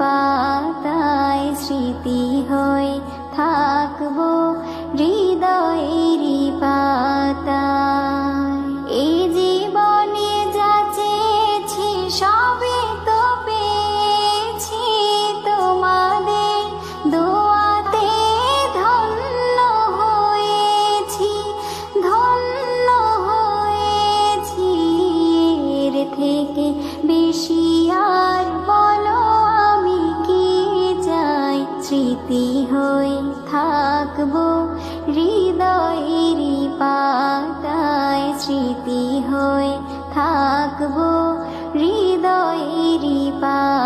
পাতায় স্মৃতি হয়ে থাকব হৃদয়েরই পাতায়। এই জীবনে যা সবে তো পেয়েছি তোমাদের দোয়াতে ধন্য হয়েছি ধন্য হয়েছি। এর থেকে বেশি ভীতি হয়ে থাকব হৃদয়ের পাতায় স্মৃতি হই থাকব হৃদয়ের পা